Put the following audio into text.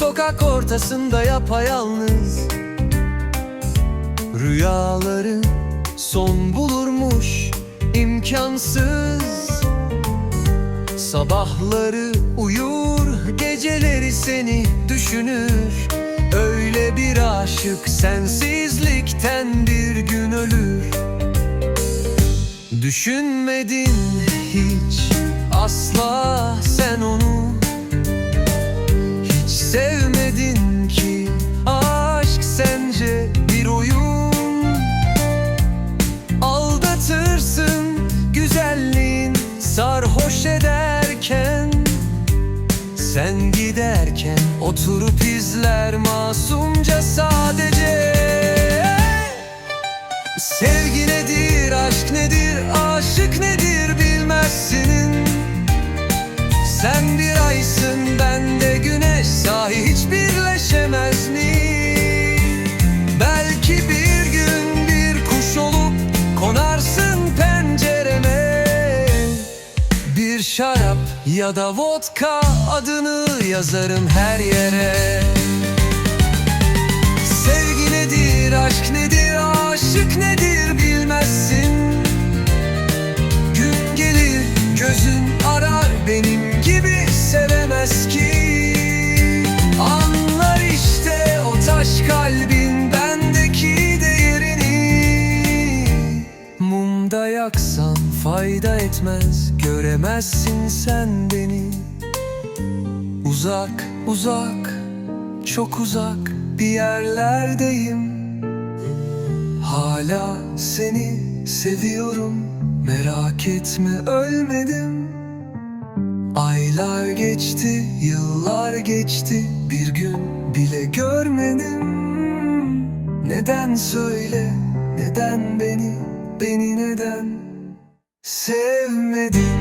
sokak ortasında yapayalnız. Rüyaları son bulurmuş imkansız. Sabahları uyur, geceleri seni düşünür. Öyle bir aşık sensizlikten bir gün ölür. Düşünmedin hiç asla sen onu Sen giderken oturup izler masumca sadece. Sevgi nedir, aşk nedir, aşık nedir bilmezsin Sen bir aysın, ben de güneş, sahi hiç birleşemez mi? Belki bir gün bir kuş olup konarsın pencereme. Bir şarap ya da vodka adını yazarım her yere. Sevgi nedir, aşk nedir, aşık nedir bilmezsin. Gün gelir, gözün arar, benim gibi sevemez ki. Anlar işte o taş kalbin bendeki değerini. Mumda yaksan fayda etmez, göremezsin sen beni. Uzak, uzak, çok uzak bir yerlerdeyim. Hala seni seviyorum. Merak etme ölmedim. Aylar geçti, yıllar geçti. Bir gün bile görmedim. Neden söyle, neden beni, beni neden sevmedin